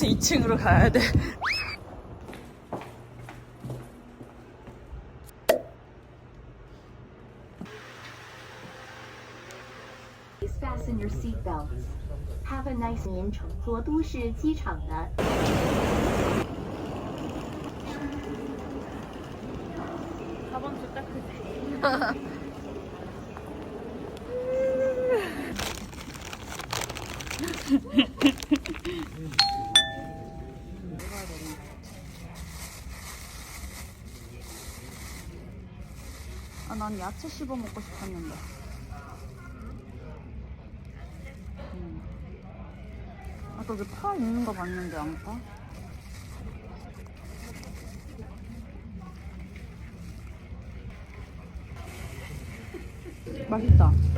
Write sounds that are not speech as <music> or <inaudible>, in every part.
여기서 2층으로 가야 돼. Please fasten your seatbelts. Have a nice 您乘坐都市机场的 가방 줬다 크지? 아, 난 야채 씹어 먹고 싶었는데. 음. 아까 여기 파 있는 거 봤는데, 양파? 맛있다.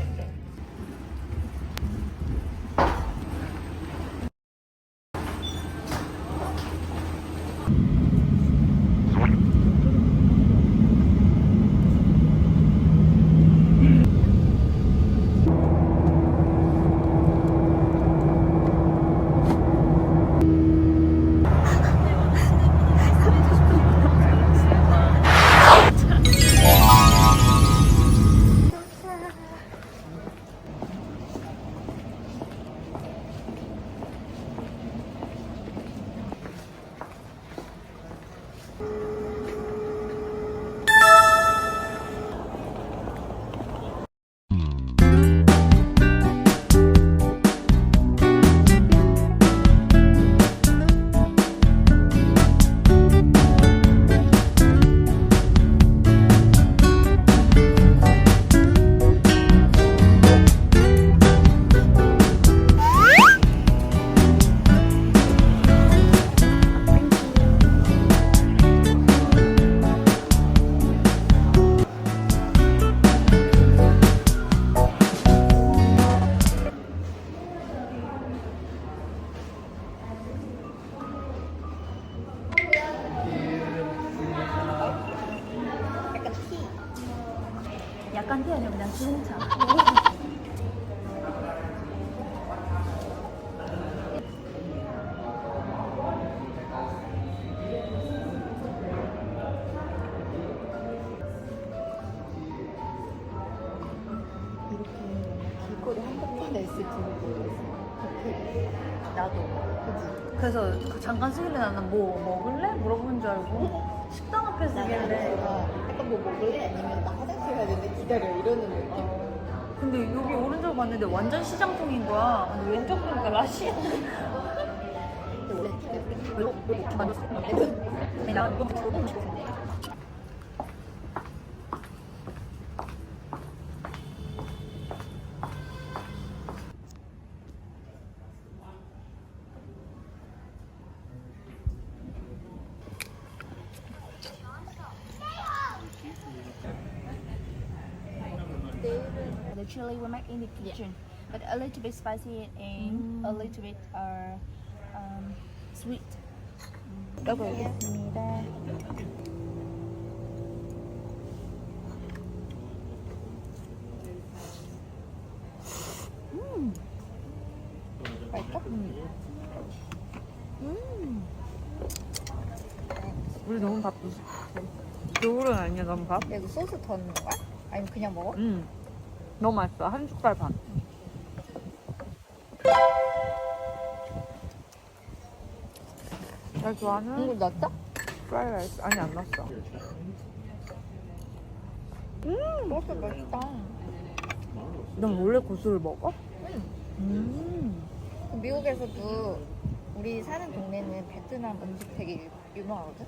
약간 티 아니라 그냥 주홍차. 길거리 한복판에 있을 줄은 몰랐어. 나도. 그래서 그 잠깐 쓰길래 나는 뭐 먹을래? 물어보는 줄 알고 식당 앞에 쓰길래. 내가 약간 뭐 먹을래? 아니면 나 화장실 가야 되는데 기다려 이러는 느낌. 근데 여기 오른쪽 봤는데 완전 시장통인 거야. 근데 왼쪽 보니까. 나 이거 먹고 싶어. chili we make in the kitchen, but a little bit spicy and a little bit uh, um, sweet. 먹어보겠습니다. 우리 너무 바쁘지. 겨울은 아니야, 너무 밥? 야, 이거 소스 더 넣는 거야? 아니면 그냥 먹어? 응. 너무 맛있어. 한 숟갈 반. 잘 좋아하는 이거 넣었어? 프라이라이스. 아니, 안 넣었어. 소스 맛있다. 넌 원래 고수를 먹어? 음. 미국에서도 우리 사는 동네는 베트남 음식 되게 유명하거든?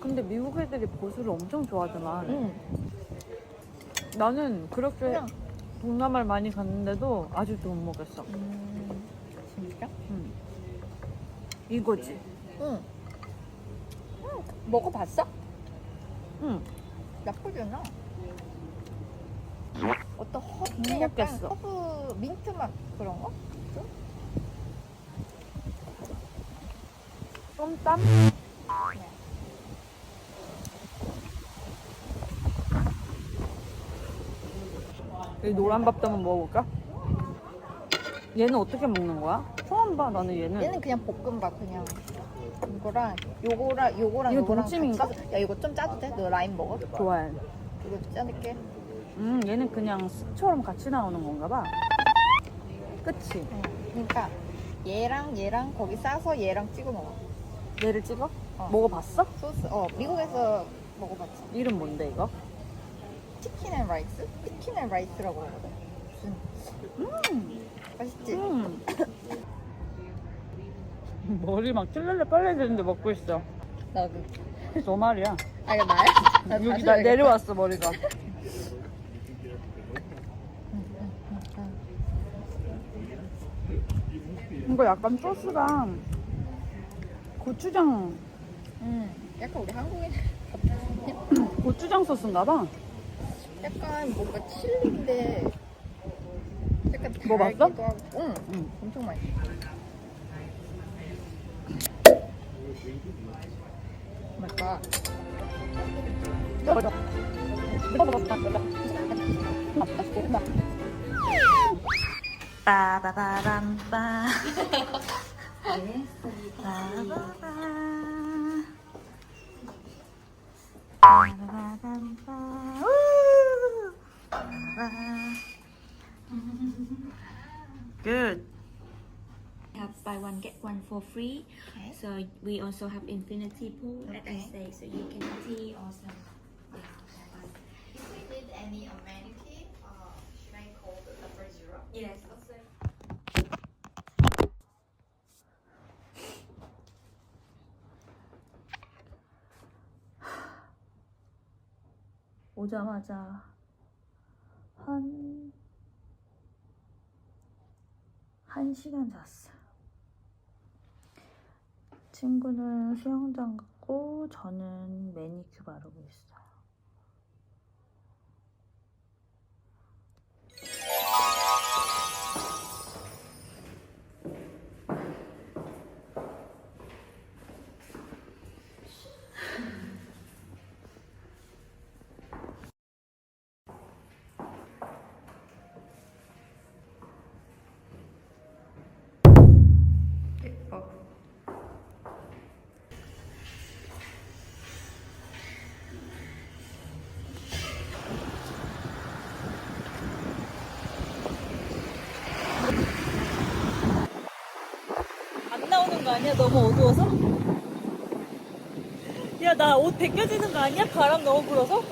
근데 미국 애들이 보수를 엄청 좋아하잖아. 응. 나는 그렇게 그냥. 동남아를 많이 갔는데도 아직도 못 먹겠어. 음, 진짜? 응. 이거지. 응. 응. 먹어봤어? 응. 나쁘지 않아. 어떤 허브, 못 약간 먹겠어. 허브 민트 맛 그런 거? 쏨땀? 이 노란 밥도 한번 먹어볼까? 얘는 어떻게 먹는 거야? 처음 봐, 나는 얘는. 얘는 그냥 볶음밥 그냥 이거랑 요거랑 요거랑 이거 요거랑 동치미인가? 같이 야 이거 좀 짜도 돼? 너 라임 먹어? 좋아해. 이거 짜낼게 음, 얘는 그냥 습처럼 같이 나오는 건가 봐. 그치? 응. 그러니까 얘랑 얘랑 거기 싸서 얘랑 찍어 먹어 얘를 찍어? 어. 먹어봤어? 소스 어 미국에서 먹어봤지 이름 뭔데, 이거? 치킨 앤 라이스? 치킨 앤 라이스라고 하거든 무슨 음, 맛있지? 음. <laughs> 머리 막 찔레레 빨래지는데 먹고 있어. 나도 너 말이야. 아 이거 나야? 나 여기 나. 내려왔어, 머리가. <laughs> 이거 약간 소스가 고추장, 음, 약간 우리 한국인 <clears throat> 고추장 소스인가 봐. 약간 뭔가 칠리인데 약간 먹어봤어? 달기도 하고 응, 응. 엄청 맛있어 맛있다 빠바바람빠. 빠바바. 빠바바람빠. Good. have buy one get one for free. Okay. So we also have infinity pool at Okay. our stay, so you can tea or some. If we need any amenity, uh, should I call the number zero? Yes. <sighs> 오자마자 한, 한 시간 잤어. 친구는 수영장 갔고, 저는 매니큐 바르고 있어요. 아니야? 너무 어두워서? 야, 나 옷 벗겨지는 거 아니야? 바람 너무 불어서?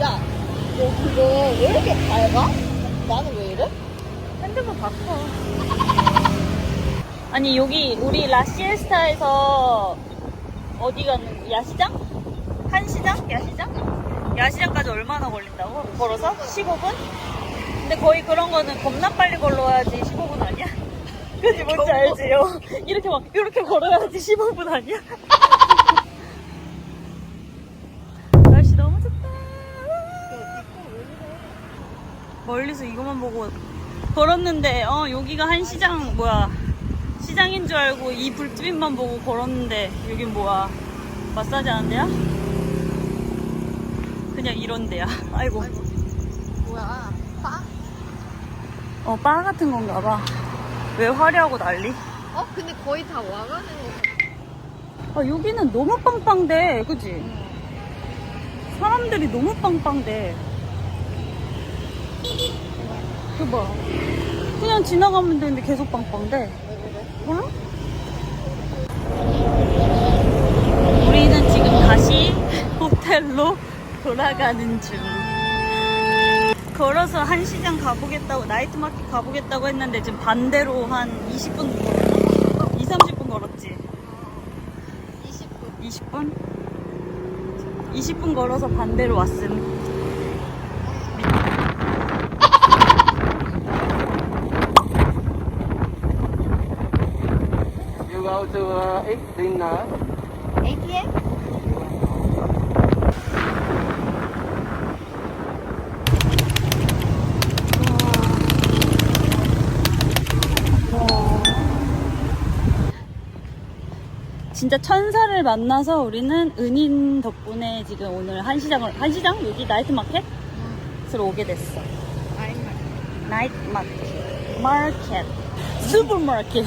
야, 너 그거 왜 이렇게 밝아? 나는 왜 이래? 핸드폰 바꿔. <laughs> 아니, 여기 우리 라시에스타에서 어디 가는, 야시장? 한시장? 야시장? 야시장까지 얼마나 걸린다고? 걸어서? 15분? 근데 거의 그런 거는 겁나 빨리 걸어야지 15분 아니야? <laughs> 그지 뭔지 알지요? 이렇게 막, 이렇게 걸어야지 15분 아니야? <laughs> 날씨 너무 좋다. 멀리서 이것만 보고 걸었는데 어 여기가 한 시장 뭐야 시장인 줄 알고 이 불빛만 보고 걸었는데 여긴 뭐야 마사지 하는 데야? 그냥 이런 데야 <laughs> 아이고 뭐야? 빠? 어바 같은 건가 봐 왜 화려하고 난리? 어? 근데 거의 다 와가는 거아 여기는 너무 빵빵대 그지? 사람들이 너무 빵빵대 그 봐 그냥 지나가면 되는데 계속 빵빵대 몰라? 우리는 지금 다시 호텔로 돌아가는 중 걸어서 한 시장 가보겠다고 나이트 마켓 가보겠다고 했는데 지금 반대로 한 20분 걸었나? 2, 30분 걸었지. 20분. 20분? 20분 걸어서 반대로 왔음. You go to uh, eat dinner. 8 p.m. 진짜 천사를 만나서 우리는 은인 덕분에 지금 오늘 한시장을 한시장? 여기 나이트 마켓으로 오게 됐어. 나이트 마켓, 마켓, 슈퍼마켓.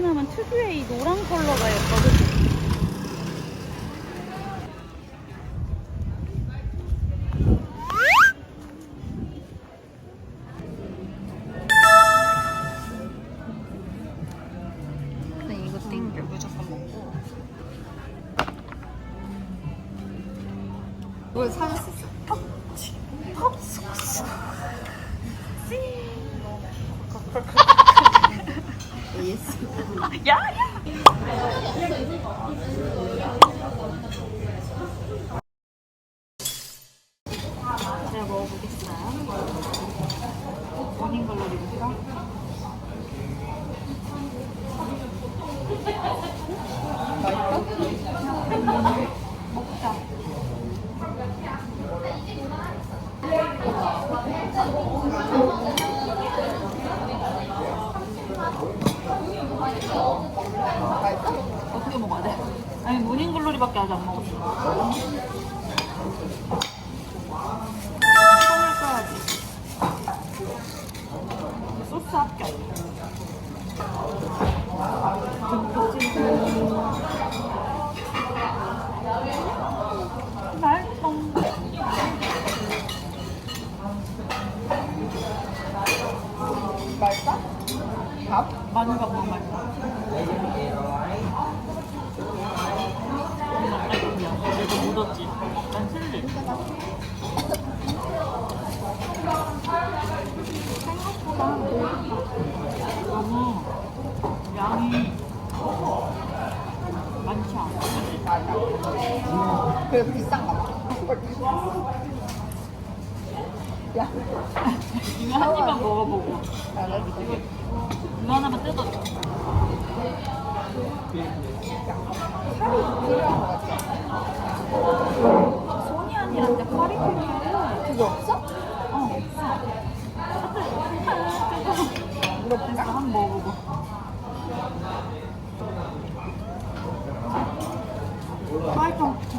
베트남은 특유의 이 노란 컬러가 예뻐서 아니 모닝 글로리밖에 아직 안 먹었어. 손을 써야지. 소스 합격. 맛있어. 맛있다? 밥? 마늘밥 너무 맛있 어. 얘도 묻었지. 난 틀리. 너무 양이 많지 않아. 그래 비싼가 봐. 이거 한 입만 먹어보고. 이거 하나만 뜯어줘. 손이 아니란데 파리 필요해. 그거 없어? 어, 없어. 한번 먹어보고. 맛있어.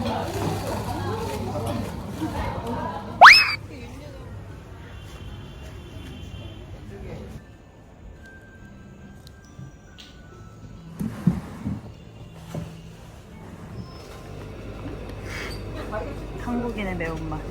Né, Belma?